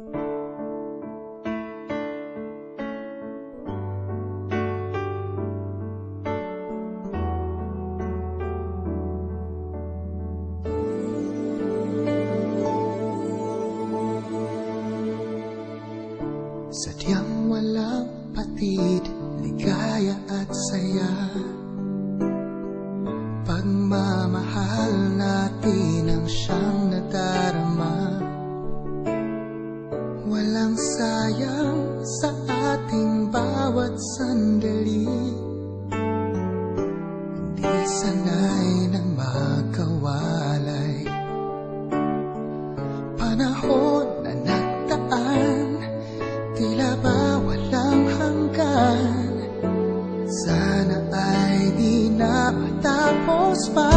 Sadyang walang patid, ligaya at saya. Pagmamahal natin ang siyang nadarama Walang sayang sa ating bawat sandali. Hindi sanay ng magkawalay Panahon na nagdaan Tila ba walang hanggan? Sana ay di na matapos pa